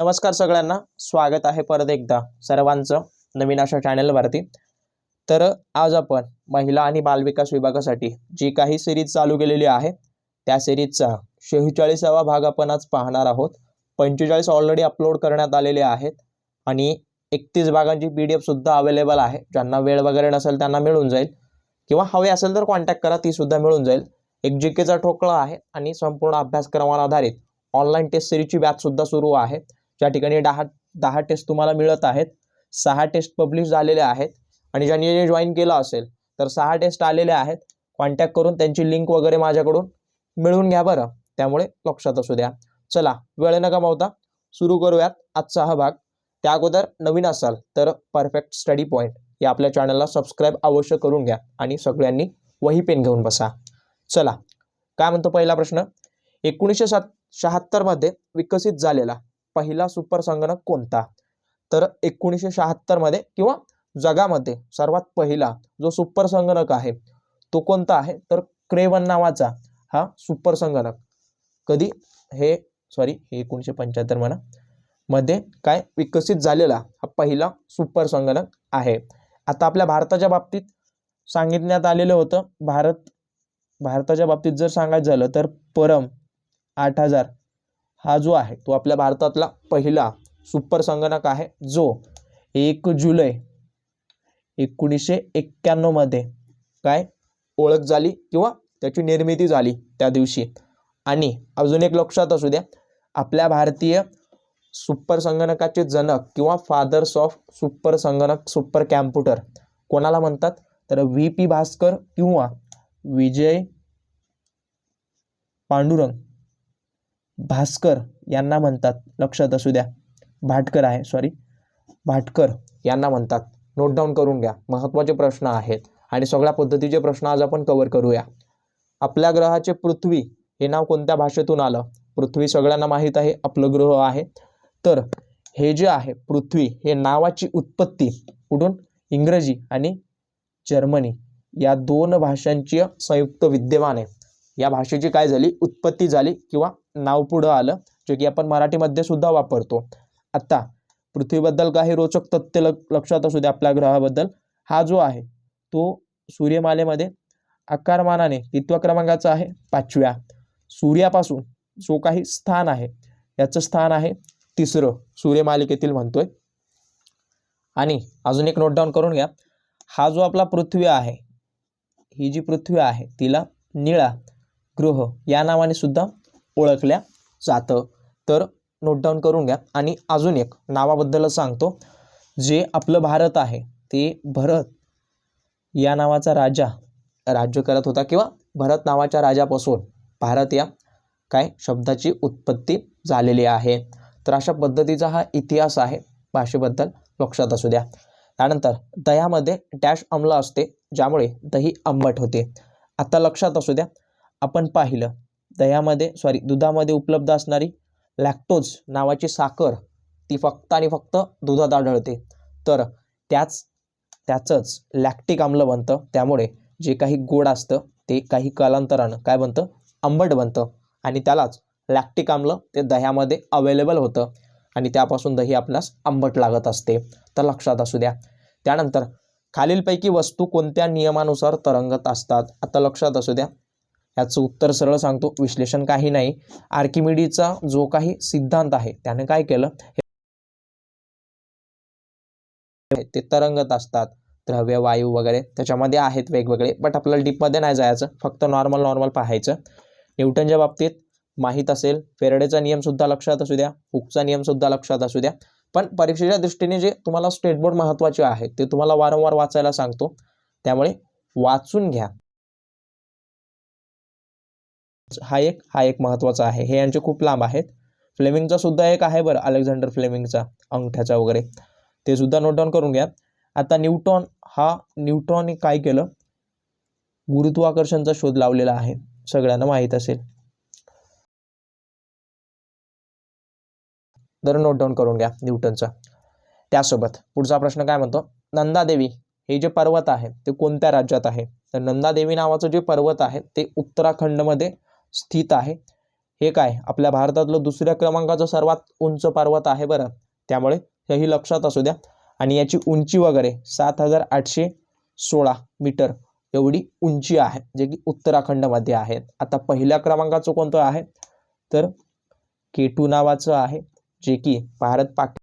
नमस्कार सगळ्यांना. स्वागत आहे परत एकदा सर्वांचं नवीन अशा चॅनलवरती. तर आज आपण महिला आणि बालविकास विभागासाठी जी काही सिरीज चालू केलेली आहे त्या सिरीजचा शेहेचाळीसावा भाग आपण आज पाहणार आहोत. पंचेचाळीस ऑलरेडी अपलोड करण्यात आलेले आहेत आणि एकतीस भागांची पी डी एफसुद्धा अवेलेबल आहे. ज्यांना वेळ वगैरे नसेल त्यांना मिळून जाईल. किंवा हवे असेल तर कॉन्टॅक्ट करा तीसुद्धा मिळून जाईल. एक जी केचा ठोकळा आहे आणि संपूर्ण अभ्यासक्रमावर आधारित ऑनलाईन टेस्ट सिरीजची बॅचसुद्धा सुरू आहे. ज्या ठिकाणी दहा दहा टेस्ट तुम्हाला मिळत आहेत सहा टेस्ट पब्लिश झालेले आहेत आणि ज्यांनी जे जॉईन केलं असेल तर सहा टेस्ट आलेले आहेत. कॉन्टॅक्ट करून त्यांची लिंक वगैरे माझ्याकडून मिळवून घ्या बरं. त्यामुळे लक्षात असू द्या. चला वेळ न गमावता सुरू करूयात आजचा हा भाग. त्या अगोदर नवीन असाल तर परफेक्ट स्टडी पॉईंट या आपल्या चॅनलला सबस्क्राईब अवश्य करून घ्या आणि सगळ्यांनी वही पेन घेऊन बसा. चला काय म्हणतो पहिला प्रश्न? एकोणीसशे सात शहात्तरमध्ये विकसित झालेला पहिला सुपर संगणक कोणता? तर एकोणीसशे शहात्तरमध्ये किंवा जगामध्ये सर्वात पहिला जो सुपर संगणक आहे तो कोणता आहे? तर क्रेवन नावाचा हा सुपर संगणक. कधी? हे सॉरी हे एकोणीसशे पंच्याहत्तर म्हणा. मध्ये काय विकसित झालेला हा पहिला सुपर संगणक आहे. आता आपल्या भारताच्या बाबतीत सांगितण्यात आलेलं होतं भारत भारताच्या बाबतीत जर सांगायचं झालं तर परम आठ हजार हा जो आहे तो आपल्या भारतातला पहिला सुपर संगणक आहे जो एक जुलै एकोणीसशे एक्क्याण्णवमध्ये काय ओळख झाली किंवा त्याची निर्मिती झाली त्या दिवशी. आणि अजून एक लक्षात असू द्या आपल्या भारतीय सुपर संगणकाचे जनक किंवा फादर्स ऑफ सुपर संगणक सुपर कॅम्प्युटर कोणाला म्हणतात? तर व्ही पी भास्कर किंवा विजय पांडुरंग. भास्कर यांना म्हणतात. लक्षात असू द्या. भाटकर आहे सॉरी भाटकर यांना म्हणतात. नोट डाऊन करून घ्या. महत्त्वाचे प्रश्न आहेत. आणि सगळ्या पद्धतीचे प्रश्न आज आपण कव्हर करूया. आपल्या ग्रहाचे पृथ्वी हे नाव कोणत्या भाषेतून आलं? पृथ्वी सगळ्यांना माहीत आहे आपलं ग्रह आहे. तर हे जे आहे पृथ्वी हे नावाची उत्पत्ती कुठून? इंग्रजी आणि जर्मनी. या दोन भाषांची संयुक्त विद्यमान. आहे या भाषेची काय झाली? उत्पत्ती झाली किंवा नाव पुढं आलं जे की आपण मराठीमध्ये सुद्धा वापरतो. आत्ता पृथ्वीबद्दल काही रोचक तथ्य ल लक्षात असू द्या आपल्या ग्रहाबद्दल. हा जो आहे तो सूर्यमालेमध्ये आकारमानाने कितव्या क्रमांकाचा आहे पाचव्या. सूर्यापासून जो काही स्थान आहे याचं स्थान आहे तिसरं सूर्यमालिकेतील म्हणतोय. आणि अजून एक नोट डाऊन करून घ्या. हा जो आपला पृथ्वी आहे ही जी पृथ्वी आहे तिला निळा गृह या नावाने सुद्धा ओळखल्या जातं. तर नोट डाऊन करून घ्या. आणि अजून एक नावाबद्दलच सांगतो. जे आपलं भारत आहे ते भरत या नावाचा राजा राज्य करत होता किंवा भरत नावाच्या राजापासून भारत या काय शब्दाची उत्पत्ती झालेली आहे. तर अशा पद्धतीचा हा इतिहास आहे भाषेबद्दल लक्षात असू द्या. त्यानंतर दह्यामध्ये डॅश अम्ल असते ज्यामुळे दही आंबट होते. आता लक्षात असू द्या आपण पाहिलं. दह्यामध्ये सॉरी दुधामध्ये उपलब्ध असणारी लॅक्टोज नावाची साखर ती फक्त आणि फक्त दुधात आढळते. तर त्याच त्याचंच लॅक्टिक आम्ल बनतं. त्यामुळे जे काही गोड असतं ते काही कालांतरानं काय बनतं? आंबट बनतं. आणि त्यालाच लॅक्टिक आम्ल ते दह्यामध्ये अवेलेबल होतं. आणि त्यापासून दही आपणास आंबट लागत असते. तर लक्षात असू द्या. त्यानंतर खालीलपैकी वस्तू कोणत्या नियमानुसार तरंगत असतात? आता लक्षात असू द्या. याचं उत्तर सरळ सांगतो विश्लेषण काही नाही. आर्किमिडीचा जो काही सिद्धांत आहे त्याने काय केलं? ते तरंगत असतात. द्रव्य वायू वगैरे त्याच्यामध्ये आहेत वेगवेगळे बट आपल्याला डीपमध्ये नाही जायचं फक्त नॉर्मल नॉर्मल पाहायचं. न्यूटनच्या बाबतीत माहीत असेल फेरडेचा नियमसुद्धा लक्षात असू द्या हुकचा नियमसुद्धा लक्षात असू द्या. पण परीक्षेच्या दृष्टीने जे तुम्हाला स्टेट बोर्ड महत्त्वाचे आहेत ते तुम्हाला वारंवार वाचायला सांगतो. त्यामुळे वाचून घ्या. हा एक हा एक महत्त्वाचा आहे. हे यांचे खूप लांब आहेत. फ्लेमिंगचा सुद्धा एक आहे बरं अलेक्झांडर फ्लेमिंगचा अंगठ्याचा वगैरे. ते सुद्धा नोट डाऊन करून घ्या. आता न्यूटॉन हा न्यूटॉनने काय केलं? गुरुत्वाकर्षणचा शोध लावलेला आहे. सगळ्यांना माहीत असेल. तर नोट डाऊन करून घ्या न्यूटनचा. त्यासोबत पुढचा प्रश्न काय म्हणतो? नंदादेवी हे जे पर्वत आहे ते कोणत्या राज्यात आहे? तर नंदादेवी नावाचं जे पर्वत आहे ते उत्तराखंडमध्ये स्थित आहे. हे काय? आपल्या भारतातलं दुसऱ्या क्रमांकाचं सर्वात उंच पर्वत आहे बरं. त्यामुळे हेही लक्षात असू द्या. आणि याची उंची वगैरे सात हजार आठशे सोळा मीटर एवढी उंची आहे जे की उत्तराखंडमध्ये आहेत. आता पहिल्या क्रमांकाचं कोणतं आहे? तर केटू नावाचं आहे जे की भारत पाक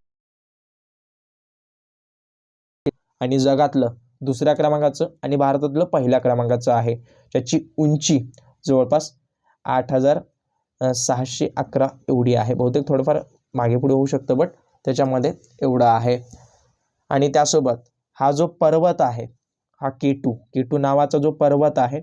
आणि जगातलं दुसऱ्या क्रमांकाचं आणि भारतातलं पहिल्या क्रमांकाचं आहे. त्याची उंची जवळपास आठ हजार सहाशे अकरा एवढी आहे. बहुतेक थोडंफार मागे पुढे होऊ शकतं बट त्याच्यामध्ये एवढं आहे. आणि त्यासोबत हा जो पर्वत आहे हा केटू केटू नावाचा जो पर्वत आहे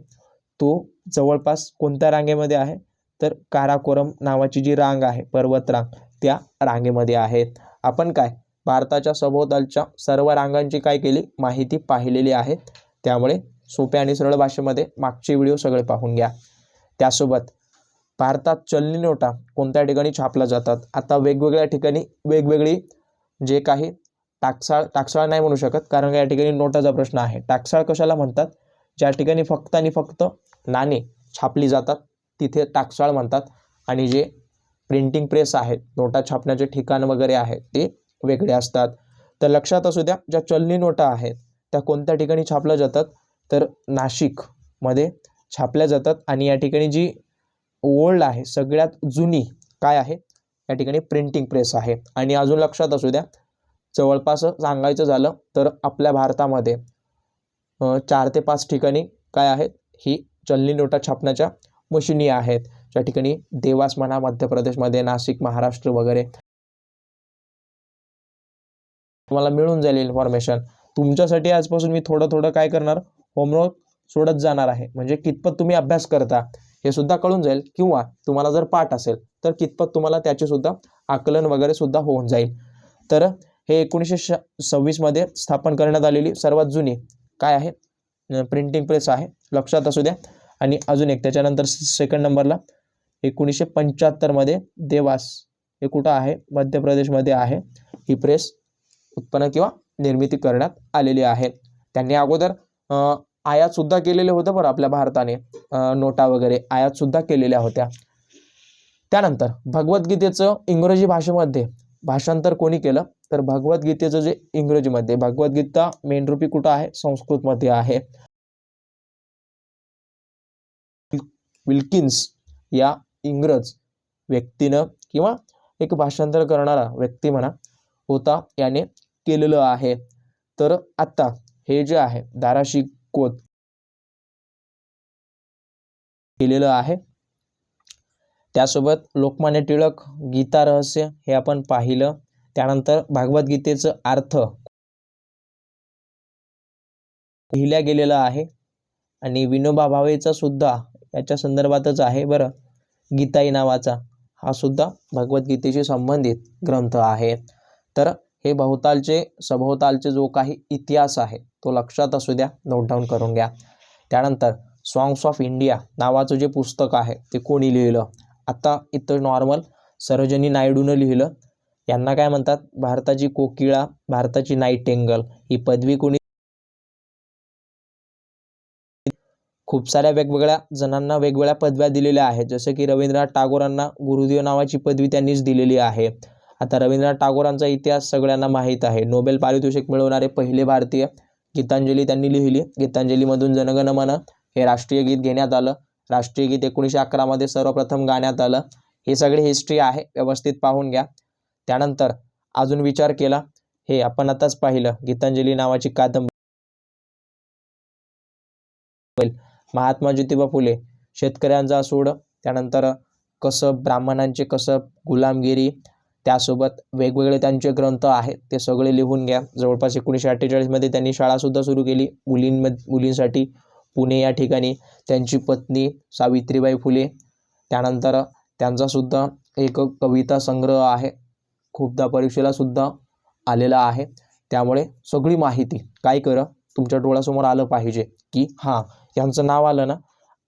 तो जवळपास कोणत्या रांगेमध्ये आहे? तर काराकोरम नावाची जी रांग आहे पर्वत रांग त्या रांगेमध्ये आहेत आपण काय भारताच्या सभोवतालच्या सर्व रांगांची काय केली? माहिती पाहिलेली आहे. त्यामुळे सोप्या आणि सरळ भाषेमध्ये मागचे व्हिडिओ सगळे पाहून घ्या. त्यासोबत भारतात चलनी नोटा कोणत्या ठिकाणी छापल्या जातात? आता वेगवेगळ्या ठिकाणी वेगवेगळी जे काही टाकसाळ टाकसाळ नाही म्हणू शकत कारण या ठिकाणी नोटाचा प्रश्न आहे. टाकसाळ कशाला म्हणतात? ज्या ठिकाणी फक्त आणि फक्त नाणे छापली जातात तिथे टाकसाळ म्हणतात. आणि जे प्रिंटिंग प्रेस आहेत नोटा छापण्याचे ठिकाण वगैरे आहे ते वेगळे असतात. तर लक्षात असू द्या ज्या चलनी नोटा आहेत त्या कोणत्या ठिकाणी छापल्या जातात? तर नाशिकमध्ये छापल्या जातात आणि या ठिकाणी जी ओल्ड आहे सगळ्यात जुनी काय आहे? या ठिकाणी प्रिंटिंग प्रेस आहे. आणि अजून लक्षात असू द्या जवळपास सांगायचं झालं तर आपल्या भारतामध्ये चार ते पाच ठिकाणी काय आहेत? ही चलनी नोटा छापण्याच्या मशिनी आहेत. ज्या ठिकाणी देवास म्हणा मध्य प्रदेशमध्ये नाशिक महाराष्ट्र वगैरे तुम्हाला मिळून जाईल इन्फॉर्मेशन तुमच्यासाठी आजपासून मी थोडं थोडं काय करणार? होमवर्क सोडत जाणार आहे. म्हणजे कितपत तुम्ही अभ्यास करता हे सुद्धा कळून जाईल. किंवा तुम्हाला जर पाठ असेल तर कितपत तुम्हाला त्याचे सुद्धा आकलन वगैरे सुद्धा होऊन जाईल. तर हे एकोणीसशे श सव्वीसमध्ये स्थापन करण्यात आलेली सर्वात जुनी काय आहे? प्रिंटिंग प्रेस आहे. लक्षात असू द्या. आणि अजून एक त्याच्यानंतर सेकंड नंबरला एकोणीसशे पंच्याहत्तरमध्ये देवास हे कुठं आहे? मध्य प्रदेशमध्ये आहे. ही प्रेस उत्पन्न किंवा निर्मिती करण्यात आलेली आहे. त्यांनी अगोदर आयातसुद्धा केलेलं होतं बरं आपल्या भारताने नोटा वगैरे आयातसुद्धा केलेल्या होत्या. त्यानंतर भगवद्गीतेचं इंग्रजी भाषेमध्ये भाषांतर कोणी केलं? तर भगवद्गीतेचं जे इंग्रजीमध्ये भगवद्गीता मेनरूपी कुठं आहे? संस्कृतमध्ये आहे. विल्किन्स या इंग्रज व्यक्तीनं किंवा एक भाषांतर करणारा व्यक्ती म्हणा होता याने केलेलं आहे. तर आत्ता हे जे आहे धाराशिक कोत केलेलं आहे. त्यासोबत लोकमान्य टिळक गीता रहस्य हे आपण पाहिलं. त्यानंतर भगवद्गीतेचं अर्थ लिहिल्या गेलेलं आहे. आणि विनोबा भावेचा सुद्धा याच्या संदर्भातच आहे बरं. गीताई नावाचा हा सुद्धा भगवद्गीतेशी संबंधित ग्रंथ आहे. तर हे भोवतालचे सभोवतालचे जो काही इतिहास आहे तो लक्षात असू द्या नोट डाऊन करून घ्या. त्यानंतर सॉंग्स ऑफ इंडिया नावाचं जे पुस्तक आहे ते कोणी लिहिलं? आता इथं नॉर्मल सरोजनी नायडूनं लिहिलं. यांना काय म्हणतात? भारताची कोकिळा भारताची नाईटेंगल ही पदवी कोणी खूप साऱ्या वेगवेगळ्या जणांना वेगवेगळ्या पदव्या दिलेल्या आहेत. जसं की रवींद्रनाथ टागोरांना गुरुदेव नावाची पदवी त्यांनीच दिलेली आहे. आता रवींद्रनाथ टागोरांचा इतिहास सगळ्यांना माहीत आहे. नोबेल पारितोषिक मिळवणारे पहिले भारतीय गीतांजली त्यांनी लिहिली. गीतांजलीमधून जनगण मन हे राष्ट्रीय गीत घेण्यात आलं. राष्ट्रीय गीत एकोणीसशे अकरामध्ये सर्वप्रथम गाण्यात आलं. हे सगळे हिस्ट्री आहे व्यवस्थित पाहून घ्या. त्यानंतर अजून विचार केला. हे आपण आताच पाहिलं गीतांजली नावाची कादंबरी. महात्मा ज्योतिबा फुले शेतकऱ्यांचा सूड त्यानंतर कसब ब्राह्मणांचे कसब गुलामगिरी. त्यासोबत वेगवेगळे त्यांचे ग्रंथ आहेत ते सगळे लिहून घ्या. जवळपास एकोणीसशे अठ्ठेचाळीसमध्ये त्यांनी शाळासुद्धा सुरू केली. मुलींम मुलींसाठी पुणे या ठिकाणी त्यांची पत्नी सावित्रीबाई फुले. त्यानंतर त्यांचासुद्धा एक कविता संग्रह आहे. खूपदा परीक्षेलासुद्धा आलेला आहे. त्यामुळे सगळी माहिती काय करा तुमच्या डोळ्यासमोर आलं पाहिजे की हां यांचं नाव आलं ना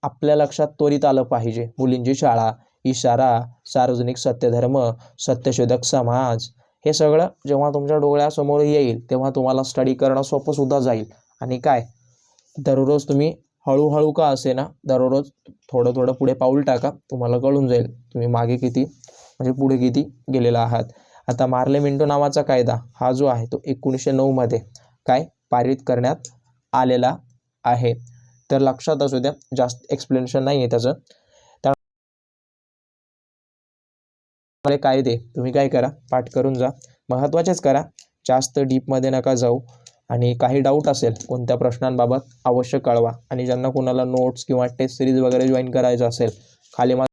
आपल्या लक्षात त्वरित आलं पाहिजे. मुलींची शाळा इशारा सार्वजनिक सत्यधर्म सत्यशोधक समाज हे सगळं जेव्हा तुमच्या डोळ्यासमोर येईल तेव्हा तुम्हाला स्टडी करणं सोपंसुद्धा जाईल. आणि काय? दररोज तुम्ही हळूहळू का असे ना दररोज थोडं थोडं पुढे पाऊल टाका तुम्हाला कळून जाईल तुम्ही मागे किती म्हणजे पुढे किती गेलेला आहात. आता मार्ले मिंटो नावाचा कायदा हा जो आहे तो एकोणीसशे नऊमध्ये काय? पारित करण्यात आलेला आहे. तर लक्षात असू द्या जास्त एक्सप्लेनेशन नाही आहे त्याचं. कायदे तुम्ही काय करा? पाठ करून जा. महत्त्वाचेच करा. जास्त डीपमध्ये नका जाऊ. आणि काही डाऊट असेल कोणत्या प्रश्नांबाबत अवश्य कळवा. आणि ज्यांना कोणाला नोट्स किंवा टेस्ट सिरीज वगैरे जॉईन करायचं असेल खाली मा